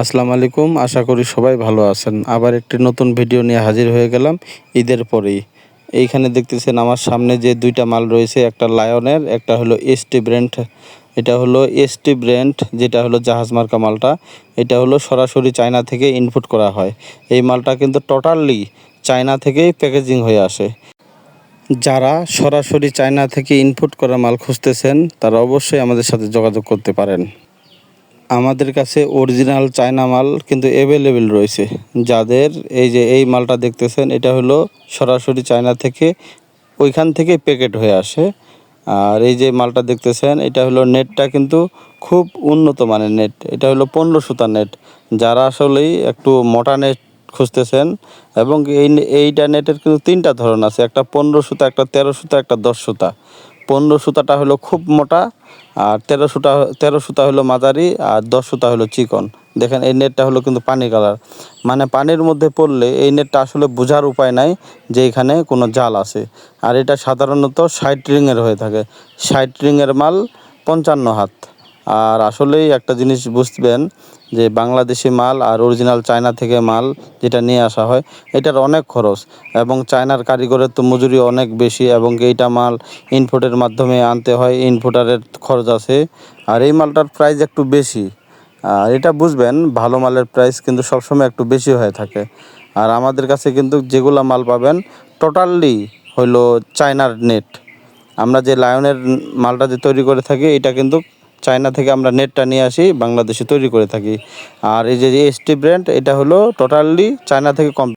আসসালামু আলাইকুম। আশা করি সবাই ভালো আছেন। আবার একটি নতুন ভিডিও নিয়ে হাজির হয়ে গেলাম ঈদের পরেই। এইখানে দেখতেছেন আমার সামনে যে দুইটা মাল রয়েছে, একটা লায়নের একটা হলো এসটি ব্র্যান্ড এটা হলো এসটি ব্র্যান্ড যেটা হলো জাহাজ মার্কা মালটা। এটা হলো সরাসরি চায়না থেকে ইনপুট করা হয়। এই মালটা কিন্তু টোটালি চায়না থেকেই প্যাকেজিং হয়ে আসে। যারা সরাসরি চায়না থেকে ইনপুট করা মাল খুঁজতেছেন, তারা অবশ্যই আমাদের সাথে যোগাযোগ করতে পারেন। আমাদের কাছে অরিজিনাল চায়না মাল কিন্তু অ্যাভেলেবেল রয়েছে। যাদের এই যে এই মালটা দেখতেছেন, এটা হলো সরাসরি চায়না থেকে ওইখান থেকে প্যাকেট হয়ে আসে। আর এই যে মালটা দেখতেছেন, এটা হলো নেটটা কিন্তু খুব উন্নত মানের নেট এটা হলো পনেরো সুতার নেট যারা আসলেই একটু মোটা নেট খুঁজতেছেন, এবং এই, এইটা নেটের কিন্তু তিনটা ধরন আছে। একটা পনেরো সুতা, একটা তেরো সুতা, একটা দশ সুতা। পনেরো সুতাটা হলো খুব মোটা, আর তেরো সুতা তেরো সুতা হলো মাঝারি, আর দশ সুতা হলো চিকন। দেখেন, এই নেটটা হলো কিন্তু পানি কালার। মানে পানির মধ্যে পড়লে এই নেটটা আসলে বোঝার উপায় নাই যে এখানে কোনো জাল আছে। আর এটা সাধারণত সাইট রিংয়ের হয়ে থাকে। সাইট রিংয়ের মাল পঞ্চান্ন হাত। আর আসলেই একটা জিনিস বুঝবেন যে বাংলাদেশি মাল আর অরিজিনাল চায়না থেকে মাল যেটা নিয়ে আসা হয়, এটার অনেক খরচ এবং চায়নার কারিগরের তো মজুরি অনেক বেশি এবং এইটা মাল ইনপুটের মাধ্যমে আনতে হয় ইনপুটারের খরচ আছে আর এই মালটার প্রাইস একটু বেশি। আর এটা বুঝবেন, ভালো মালের প্রাইস কিন্তু সবসময় একটু বেশি হয়ে থাকে। আর আমাদের কাছে কিন্তু যেগুলো মাল পাবেন টোটালি হইল চায়নার নেট আমরা যে লায়নের মালটা যে তৈরি করে থাকি, এটা কিন্তু চায়না থেকে আমরা নেটটা নিয়ে আসি, বাংলাদেশে তৈরি করে থাকি। আর এই যে এসটি ব্র্যান্ড এটা হলো টোটালি চায়না থেকে কম